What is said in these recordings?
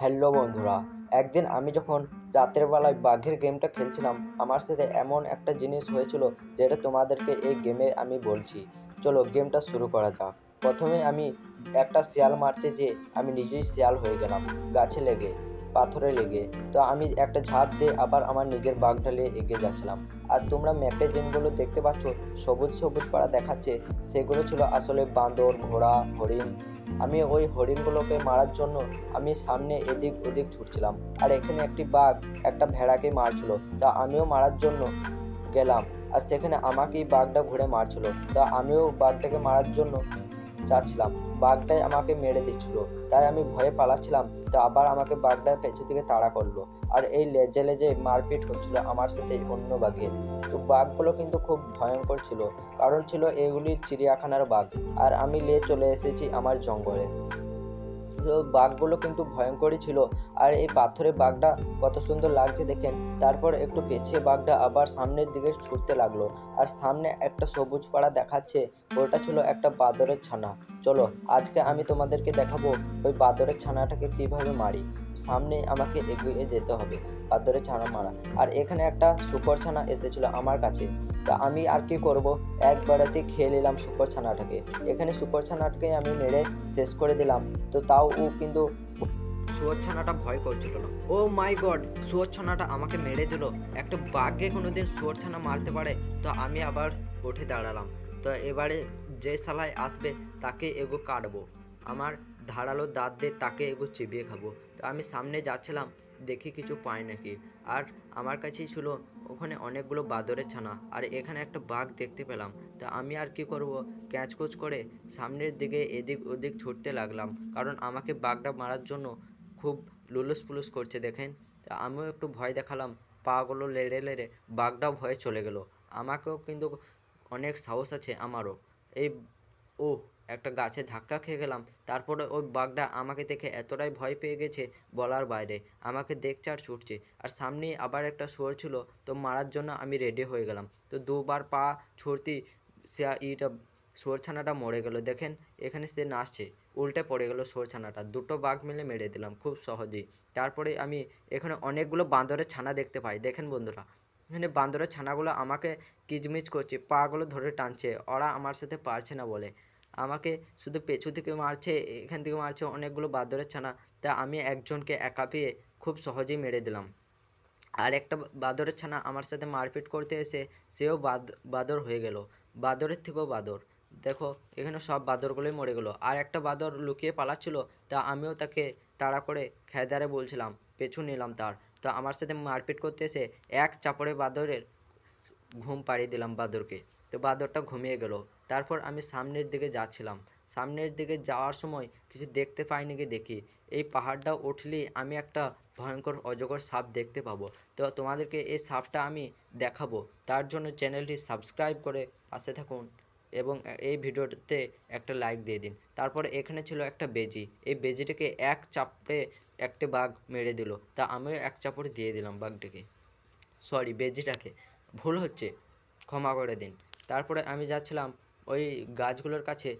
Hello বন্ধুরা, একদিন আমি যখন রাতের বেলায় বাঘের গেমটা খেলছিলাম, আমার সাথে এমন একটা জিনিস হয়েছিল যেটা তোমাদেরকে এই গেমে আমি বলছি। চলো গেমটা শুরু করা যাক। প্রথমে আমি একটা শিয়াল মারতে যেয়ে আমি নিজেই শিয়াল হয়ে গেলাম, গাছে লেগে, পাথরে লেগে। তো আমি একটা ঝাঁপ দিয়ে আবার আমার নিজের বাঘ নিয়ে এগিয়ে যাচ্ছিলাম। আর তোমরা ম্যাপে যেগুলো দেখতে পাচ্ছ, সবুজ সবুজ পাড়া দেখাচ্ছে, সেগুলো ছিল আসলে বাঁদর ঘোড়া, হরিণ আমি ওই হরিণগুলোকে মারার জন্য আমি সামনে এদিক ওদিক ছুটছিলাম। আর এখানে একটি বাঘ একটা ভেড়াকে মারছিল। তা আমিও মারার জন্য গেলাম। আর সেখানে আমাকেই বাঘটা ঘুরে মারছিল। তা আমিও বাঘটাকে মারার জন্য যাচ্ছিলাম। বাঘটাই আমাকে মেরে দিচ্ছিল। তাই আমি ভয়ে পালাচ্ছিলাম, তো আবার আমাকে বাঘটা পেছন থেকে তাড়া করল। আর এই লেজে লেজে মারপিট হচ্ছিল আমার সাথে অন্য বাঘের তো বাঘগুলো কিন্তু খুব ভয়ঙ্কর ছিল। কারণ ছিল এগুলি চিড়িয়াখানার বাঘ। আর আমি লে চলে এসেছি আমার জঙ্গলে। বাঘগুলো কিন্তু ভয়ঙ্করই ছিল। আর এই পাথরের বাঘটা কত সুন্দর লাগছে দেখেন। তারপর একটু পেছিয়ে বাঘটা আবার সামনের দিকে ছুটতে লাগল। আর সামনে একটা সবুজ পাড়া দেখাচ্ছে। ওটা ছিল একটা বাদরের ছানা। চলো, আজকে আমি তোমাদেরকে দেখাবো ওই বাদরের ছানাটাকে কীভাবে মারি। সামনে আমাকে এগিয়ে যেতে হবে, বাদরের ছানা মারা। আর এখানে একটা শুকর ছানা এসেছিল আমার কাছে। তা আমি আর কি করব? একবারেতে খেয়ে নিলাম শুকর ছানাটাকে এখানে শুকর ছানাটাকে আমি মেরে শেষ করে দিলাম। তো তাও ও কিন্তু শুয়োর ছানাটা ভয় করছিল না। ও মাই গড শুয়োর ছানাটা আমাকে মেরে দিল। একটা বাঘে কোনোদিন ছানা মারতে পারে? তো আমি আবার উঠে দাঁড়ালাম। তো এবারে যে সালায় আসবে তাকে এগো কাটবো। আমার ধারালো দাঁত দিয়ে তাকে এগো চিবিয়ে খাব। তো আমি সামনে যাচ্ছিলাম। দেখি কিছু পাই নাকি? আর আমার কাছেই ছিল ওখানে অনেকগুলো বাদরের ছানা, আর এখানে একটা বাঘ দেখতে পেলাম। তা আমি আর কি করব? ক্যাচকুচ করে সামনের দিকে এদিক ওদিক ছুটতে লাগলাম, কারণ আমাকে বাঘটা মারার জন্য খুব লুলুস পুলুস করছে, দেখেন। তা আমিও একটু ভয় দেখালাম, পাগুলো লেড়ে লেড়ে বাঘটাও ভয়ে চলে গেল। আমাকেও কিন্তু অনেক সাহস আছে আমারও। এই ও একটা গাছে ধাক্কা খেয়ে গেলাম। তারপরে ওই বাঘটা আমাকে দেখে এতটাই ভয় পেয়ে গেছে বলার বাইরে। আমাকে দেখছে আর ছুটছে। আর সামনেই আবার একটা শুয়োর ছিল, তো মারার জন্য আমি রেডি হয়ে গেলাম। তো দুবার পা ছুটতেই সে ইটা শুয়োরছানাটা মরে গেল। দেখেন, এখানে সে নাচছে। উল্টে পড়ে গেল শুয়োরছানাটা। দুটো বাঘ মিলে মেরে দিলাম খুব সহজেই। তারপরে আমি এখানে অনেকগুলো বাঁদরের ছানা দেখতে পাই। দেখেন বন্ধুরা, এখানে বাঁদরের ছানাগুলো আমাকে কিচমিচ করছে, পাগুলো ধরে টানছে। ওরা আমার সাথে পারছে না বলে। আমাকে শুধু পেছু থেকে মারছে, এখান থেকে মারছে, অনেকগুলো বাঁদরের ছানা। তা আমি একজনকে একা পেয়ে খুব সহজেই মেরে দিলাম। আর একটা বাদরের ছানা আমার সাথে মারপিট করতে এসে সেও বাদ বাদর হয়ে গেল। বাদরের থেকেও বাদর। দেখো, এখানে সব বাদরগুলোই মরে গেলো। আর একটা বাদর লুকিয়ে পালাচ্ছিল, তা আমিও তাকে তাড়া করে খেদারে বলছিলাম, পেছু নিলাম তার। তা আমার সাথে মারপিট করতে এসে এক চাপড়ে বাদরের ঘুম পাড়িয়ে দিলাম বাদরকে। তো বাঁদরটা ঘুমিয়ে গেল। তারপর আমি সামনের দিকে যাচ্ছিলাম। সামনের দিকে যাওয়ার সময় কিছু দেখতে পাইনি কি দেখি। এই পাহাড়টা উঠলেই আমি একটা ভয়ঙ্কর অজগর সাপ দেখতে পাবো। তো তোমাদেরকে এই সাপটা আমি দেখাবো। তার জন্য চ্যানেলটি সাবস্ক্রাইব করে পাশে থাকুন এবং এই ভিডিওতে একটা লাইক দিয়ে দিন। তারপরে এখানে ছিল একটা বেজি। এই বেজিটাকে এক চাপড়ে একটা বাঘ মেরে দিল। তা আমিও এক চাপড়ে দিয়ে দিলাম বাঘটাকে। সরি, বেজিটাকে। ভুল হচ্ছে। ক্ষমা করে দিন। তারপরে আমি যাচ্ছিলাম ওই গাছগুলোর কাছে,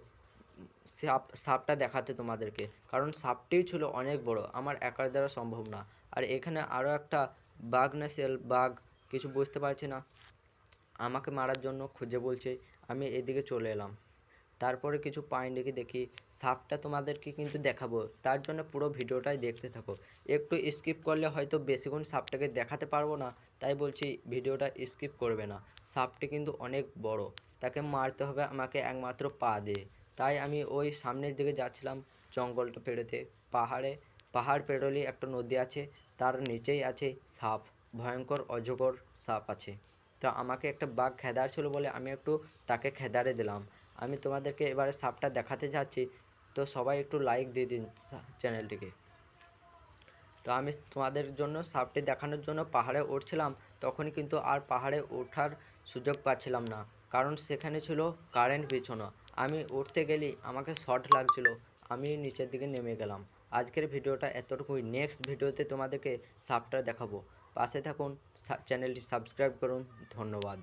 সাপ, সাপটা দেখাতে তোমাদেরকে। কারণ সাপটিও ছিল অনেক বড়, আমার একার দ্বারা সম্ভব না। আর এখানে আরও একটা বাঘ না, সেল বাঘ, কিছু বুঝতে পারছি না। আমাকে মারার জন্য খুঁজে বলছে, আমি এদিকে চলে এলাম। তারপরে কিছু পাইনি দেখি দেখি, সাপটা তোমাদেরকে কিন্তু দেখাবো। তার জন্য পুরো ভিডিওটাই দেখতে থাকো। একটু স্কিপ করলে হয়তো বেশিক্ষণ সাপটাকে দেখাতে পারব না, তাই বলছি ভিডিওটা স্কিপ করবে না। সাপটি কিন্তু অনেক বড়, তাকে মারতে হবে আমাকে একমাত্র পা দিয়ে। তাই আমি ওই সামনের দিকে যাচ্ছিলাম জঙ্গলটা পেরোতে। পাহাড়ে, পাহাড় পেরোলেই একটা নদী আছে, তার নিচেই আছে সাপ, ভয়ঙ্কর, অজগর সাপ আছে। তো আমাকে একটা বাঘ খেদার ছিল বলে আমি একটু তাকে খেদারে দিলাম। আমি তোমাদেরকে এবারে সাপটা দেখাতে যাচ্ছি, তো সবাই একটু লাইক দিয়ে দিন চ্যানেলটিকে তো আমি তোমাদের জন্য সাপটি দেখানোর জন্য পাহাড়ে উঠছিলাম, তখনই কিন্তু আর পাহাড়ে ওঠার সুযোগ পাচ্ছিলাম না, কারণ সেখানে ছিল কারেন্ট বিছানো। আমি উঠতে গেলেই আমাকে শর্ট লাগছিল, আমি নিচের দিকে নেমে গেলাম। আজকের ভিডিওটা এতটুকুই নেক্সট ভিডিওতে তোমাদেরকে সাপটা দেখাবো। পাশে থাকুন চ্যানেলটি সাবস্ক্রাইব করুন, ধন্যবাদ।